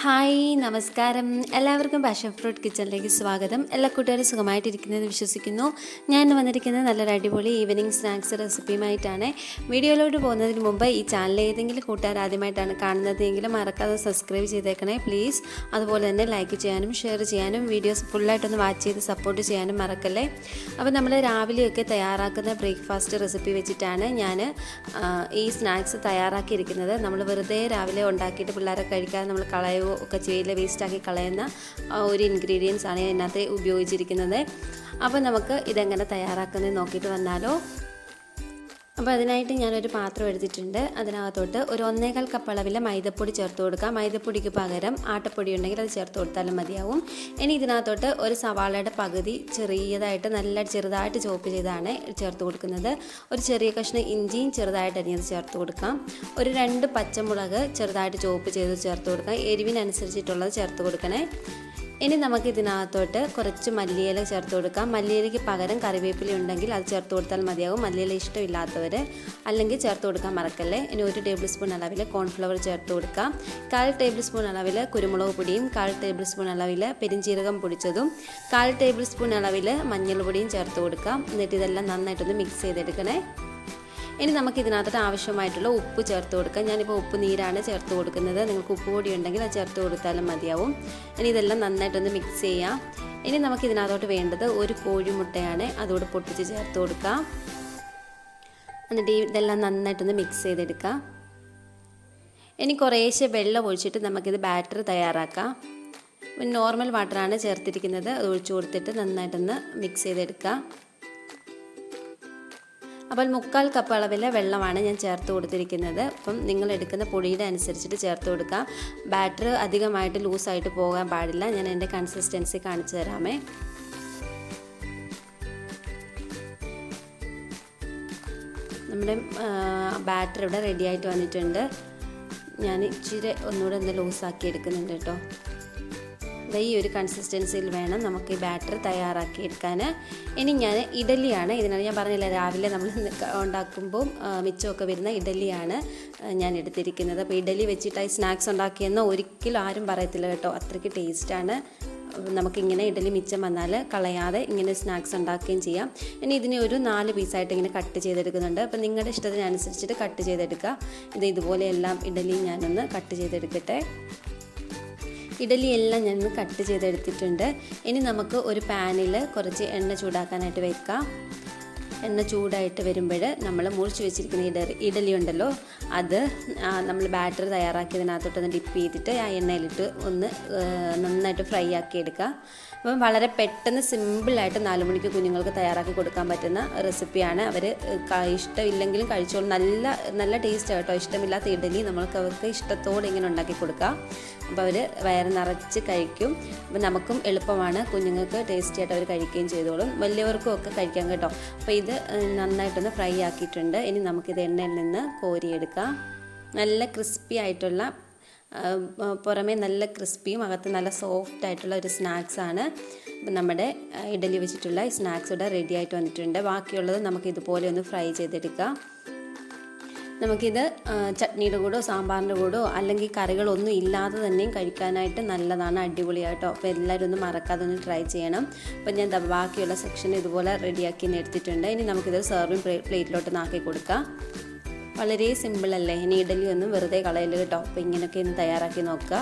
Hi നമസ്കാരം. എല്ലാവർക്കും passion fruit കിച്ചണിലേക്ക് സ്വാഗതം. എല്ലാ കൂട്ടുകാരും സുഖമായിട്ടിരിക്കുന്നത് വിശ്വസിക്കുന്നു. ഞാൻ വന്നിരിക്കുന്നത് നല്ലൊരു അടിപൊളി ഈവനിങ് സ്നാക്സ് റെസിപ്പിയുമായിട്ടാണ് വീഡിയോയിലോട്ട് പോകുന്നതിന് മുമ്പ് ഈ ചാനൽ ഏതെങ്കിലും കൂട്ടുകാർ ആദ്യമായിട്ടാണ് കാണുന്നതെങ്കിലും മറക്കാതെ സബ്സ്ക്രൈബ് ചെയ്തേക്കണേ പ്ലീസ് അതുപോലെ തന്നെ ലൈക്ക് ചെയ്യാനും ഷെയർ ചെയ്യാനും വീഡിയോസ് ഫുള്ളായിട്ടൊന്ന് വാച്ച് ചെയ്ത് സപ്പോർട്ട് ചെയ്യാനും മറക്കല്ലേ? അപ്പോൾ നമ്മൾ രാവിലെയൊക്കെ തയ്യാറാക്കുന്ന ബ്രേക്ക്ഫാസ്റ്റ് റെസിപ്പി വെച്ചിട്ടാണ് ഞാൻ ഈ സ്നാക്സ് തയ്യാറാക്കിയിരിക്കുന്നത്. നമ്മൾ വെറുതെ രാവിലെ ഉണ്ടാക്കിയിട്ട് പിള്ളേരെ കഴിക്കാതെ നമ്മൾ കളയുകയോ ഒക്കെ ചെയ്യില്ല വേസ്റ്റാക്കി കളയുന്ന ഒരു ഇൻഗ്രീഡിയൻസ് ആണ് ഇതിനകത്ത് ഉപയോഗിച്ചിരിക്കുന്നത്. അപ്പോൾ നമുക്ക് ഇതെങ്ങനെ തയ്യാറാക്കുന്നത് നോക്കിയിട്ട് വന്നാലോ. അപ്പോൾ അതിനായിട്ട് ഞാനൊരു പാത്രം എടുത്തിട്ടുണ്ട്. അതിനകത്തോട്ട് ഒരു ഒന്നേകാൽ കപ്പ് അളവിലെ മൈദപ്പൊടി ചേർത്ത് കൊടുക്കാം. മൈദപ്പൊടിക്ക് പകരം ആട്ടപ്പൊടി ഉണ്ടെങ്കിൽ അത് ചേർത്ത് കൊടുത്താലും മതിയാവും. ഇനി ഇതിനകത്തോട്ട് ഒരു സവാളയുടെ പകുതി ചെറിയതായിട്ട് നല്ല ചെറുതായിട്ട് ചോപ്പ് ചെയ്താണ് ചേർത്ത് കൊടുക്കുന്നത്. ഒരു ചെറിയ കഷ്ണം ഇഞ്ചിയും ചെറുതായിട്ട് അരിഞ്ഞത് ചേർത്ത് കൊടുക്കാം. ഒരു രണ്ട് പച്ചമുളക് ചെറുതായിട്ട് ചോപ്പ് ചെയ്ത് ചേർത്ത് കൊടുക്കാം. എരിവിനനുസരിച്ചിട്ടുള്ളത് ചേർത്ത് കൊടുക്കണേ. ഇനി നമുക്ക് ഇതിനകത്തോട്ട് കുറച്ച് മല്ലിയില ചേർത്ത് കൊടുക്കാം. മല്ലിയിലയ്ക്ക് പകരം കറിവേപ്പില ഉണ്ടെങ്കിൽ അത് ചേർത്ത് കൊടുത്താൽ മതിയാകും. മല്ലിയില ഇഷ്ടമില്ലാത്തവർ അല്ലെങ്കിൽ ചേർത്ത് കൊടുക്കാൻ മറക്കല്ലേ. ഇനി ഒരു ടേബിൾ സ്പൂൺ അളവിൽ കോൺഫ്ലവർ ചേർത്ത് കൊടുക്കാം. കാൽ ടേബിൾ സ്പൂൺ അളവിൽ കുരുമുളക് പൊടിയും കാൽ ടേബിൾ സ്പൂൺ അളവിൽ പെരിഞ്ചീരകം പൊടിച്ചതും കാൽ ടേബിൾ സ്പൂൺ അളവിൽ മഞ്ഞൾ പൊടിയും ചേർത്ത് കൊടുക്കാം. എന്നിട്ട് ഇതെല്ലാം നന്നായിട്ടൊന്ന് മിക്സ് ചെയ്തെടുക്കണേ. ഇനി നമുക്ക് ഇതിനകത്തോട്ട് ആവശ്യമായിട്ടുള്ള ഉപ്പ് ചേർത്ത് കൊടുക്കാം. ഞാനിപ്പോൾ ഉപ്പ് നീരാണ് ചേർത്ത് കൊടുക്കുന്നത്. നിങ്ങൾക്ക് ഉപ്പ് പൊടി ഉണ്ടെങ്കിൽ അത് ചേർത്ത് കൊടുത്താലും മതിയാവും. ഇനി ഇതെല്ലാം നന്നായിട്ടൊന്ന് മിക്സ് ചെയ്യാം. ഇനി നമുക്ക് ഇതിനകത്തോട്ട് വേണ്ടത് ഒരു കോഴിമുട്ടയാണ് അതോട് പൊട്ടിച്ച് ചേർത്ത് കൊടുക്കാം. എന്നിട്ട് ഇതെല്ലാം നന്നായിട്ടൊന്ന് മിക്സ് ചെയ്തെടുക്കാം. ഇനി കുറേശ്ശെ വെള്ളം ഒഴിച്ചിട്ട് നമുക്കിത് ബാറ്റർ തയ്യാറാക്കാം. നോർമൽ വാട്ടറാണ് ചേർത്തിരിക്കുന്നത്. അത് ഒഴിച്ചു കൊടുത്തിട്ട് നന്നായിട്ടൊന്ന് മിക്സ് ചെയ്തെടുക്കാം. അപ്പോൾ മുക്കാൽ കപ്പ് അളവിൽ വെള്ളമാണ് ഞാൻ ചേർത്ത് കൊടുത്തിരിക്കുന്നത്. അപ്പം നിങ്ങൾ എടുക്കുന്ന പൊടിയുടെ അനുസരിച്ചിട്ട് ചേർത്ത് കൊടുക്കാം. ബാറ്റർ അധികമായിട്ട് ലൂസായിട്ട് പോകാൻ പാടില്ല. ഞാൻ എന്റെ കൺസിസ്റ്റൻസി കാണിച്ചു തരാമേ. നമ്മുടെ ബാറ്റർ ഇവിടെ റെഡി ആയിട്ട് വന്നിട്ടുണ്ട്. ഞാൻ ഇച്ചിരി ഒന്നുകൂടെ ഒന്ന് ലൂസാക്കി എടുക്കുന്നുണ്ട് കേട്ടോ. ദേ ഈ ഒരു കൺസിസ്റ്റൻസിയിൽ വേണം നമുക്ക് ഈ ബാറ്റർ തയ്യാറാക്കി എടുക്കാൻ ഇനി ഞാൻ ഇഡലിയാണ് ഇതിനാണ് ഞാൻ പറഞ്ഞില്ല രാവിലെ നമ്മൾ ഉണ്ടാക്കുമ്പോൾ മിച്ചമൊക്കെ വരുന്ന ഇഡലിയാണ് ഞാൻ എടുത്തിരിക്കുന്നത്. അപ്പോൾ ഇഡലി വെച്ചിട്ടായി സ്നാക്സ് ഉണ്ടാക്കിയെന്ന് ഒരിക്കലും ആരും പറയത്തില്ല കേട്ടോ. അത്രയ്ക്ക് ടേസ്റ്റാണ് നമുക്കിങ്ങനെ ഇഡലി മിച്ചം വന്നാൽ കളയാതെ ഇങ്ങനെ സ്നാക്സ് ഉണ്ടാക്കുകയും ചെയ്യാം. ഇനി ഇതിനെ ഒരു നാല് പീസായിട്ട് ഇങ്ങനെ കട്ട് ചെയ്തെടുക്കുന്നുണ്ട്. അപ്പോൾ നിങ്ങളുടെ ഇഷ്ടത്തിനനുസരിച്ചിട്ട് കട്ട് ചെയ്തെടുക്കുക ഇത് ഇതുപോലെ എല്ലാം ഞാനൊന്ന് കട്ട് ചെയ്തെടുക്കട്ടെ. ഇഡലി എല്ലാം ഞാൻ കട്ട് ചെയ്തെടുത്തിട്ടുണ്ട്. ഇനി നമുക്ക് ഒരു പാനിൽ കുറച്ച് എണ്ണ ചൂടാക്കാനായിട്ട് വെക്കാം. എണ്ണ ചൂടായിട്ട് വരുമ്പോൾ നമ്മൾ മുറിച്ച് വെച്ചിരിക്കുന്ന ഇഡ ഇഡലി ഉണ്ടല്ലോ അത് നമ്മൾ ബാറ്റർ തയ്യാറാക്കിയതിനകത്തോട്ടൊന്ന് ഡിപ്പ് ചെയ്തിട്ട് ആ എണ്ണയിലിട്ട് ഒന്ന് നന്നായിട്ട് ഫ്രൈ ആക്കി എടുക്കുക. അപ്പം വളരെ പെട്ടെന്ന് സിമ്പിളായിട്ട് നാല് മണിക്ക് കുഞ്ഞുങ്ങൾക്ക് തയ്യാറാക്കി കൊടുക്കാൻ പറ്റുന്ന റെസിപ്പിയാണ് അവർ ഇഷ്ടമില്ലെങ്കിലും കഴിച്ചോളും. നല്ല നല്ല ടേസ്റ്റ് കേട്ടോ ഇഷ്ടമില്ലാത്ത ഇഡലി നമ്മൾക്ക് അവർക്ക് ഇഷ്ടത്തോടെ ഇങ്ങനെ ഉണ്ടാക്കി കൊടുക്കാം. അപ്പോൾ അവർ വയറ് നിറച്ച് കഴിക്കും. അപ്പം നമുക്കും എളുപ്പമാണ് കുഞ്ഞുങ്ങൾക്ക് ടേസ്റ്റി ആയിട്ട് അവർ കഴിക്കുകയും ചെയ്തോളും. വലിയവർക്കും ഒക്കെ കഴിക്കാം കേട്ടോ. അപ്പോൾ ഏഹ്, നന്നായിട്ടൊന്ന് ഫ്രൈ ആക്കിയിട്ടുണ്ട്. ഇനി നമുക്കിത് എണ്ണയിൽ നിന്ന് കോരിയെടുക്കാം. നല്ല ക്രിസ്പി ആയിട്ടുള്ള പുറമേ നല്ല ക്രിസ്പിയും അകത്ത് നല്ല സോഫ്റ്റ് ആയിട്ടുള്ള ഒരു സ്നാക്സ് ആണ് നമ്മുടെ ഇഡലി വെച്ചിട്ടുള്ള സ്നാക്സ് ഇവിടെ റെഡി ആയിട്ട് വന്നിട്ടുണ്ട്. ബാക്കിയുള്ളത് നമുക്ക് ഇതുപോലെ ഒന്ന് ഫ്രൈ ചെയ്തെടുക്കാം. നമുക്കിത് ചട്നിയുടെ കൂടോ സാമ്പാറിന്റെ കൂടോ അല്ലെങ്കിൽ കറികളൊന്നും ഇല്ലാതെ തന്നെയും കഴിക്കാനായിട്ട് നല്ലതാണ് അടിപൊളിയായിട്ടോ. അപ്പോൾ എല്ലാവരും ഒന്ന് മറക്കാതെ ഒന്ന് ട്രൈ ചെയ്യണം. അപ്പോൾ ഞാൻ ബാക്കിയുള്ള സെക്ഷൻ ഇതുപോലെ റെഡിയാക്കി എടുത്തിട്ടുണ്ട്. ഇനി നമുക്കിത് സെർവിങ് പ്ലേറ്റിലോട്ട് നാക്കി കൊടുക്കാം. വളരെ സിമ്പിൾ അല്ലേ? ഇനി ഇഡലി ഒന്നും വെറുതെ കളയൽ കേട്ടോ. അപ്പോൾ ഇങ്ങനെയൊക്കെ ഒന്ന് തയ്യാറാക്കി നോക്കുക.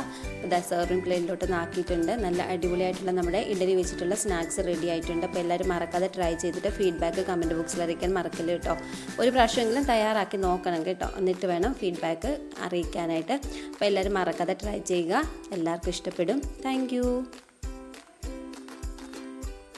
ഇതാ പ്ലേറ്റിലോട്ട് നാക്കിയിട്ടുണ്ട് നല്ല അടിപൊളിയായിട്ടുള്ള നമ്മുടെ ഇഡലി വെച്ചിട്ടുള്ള സ്നാക്സ് റെഡി ആയിട്ടുണ്ട്. അപ്പോൾ എല്ലാവരും മറക്കാതെ ട്രൈ ചെയ്തിട്ട് ഫീഡ്ബാക്ക് കമന്റ് ബോക്സിൽ അറിയിക്കാൻ മറക്കല്ല കേട്ടോ. ഒരു പ്രാവശ്യമെങ്കിലും തയ്യാറാക്കി നോക്കണം കേട്ടോ. എന്നിട്ട് വേണം ഫീഡ്ബാക്ക് അറിയിക്കാനായിട്ട്. അപ്പോൾ എല്ലാവരും മറക്കാതെ ട്രൈ ചെയ്യുക. എല്ലാവർക്കും ഇഷ്ടപ്പെടും. താങ്ക്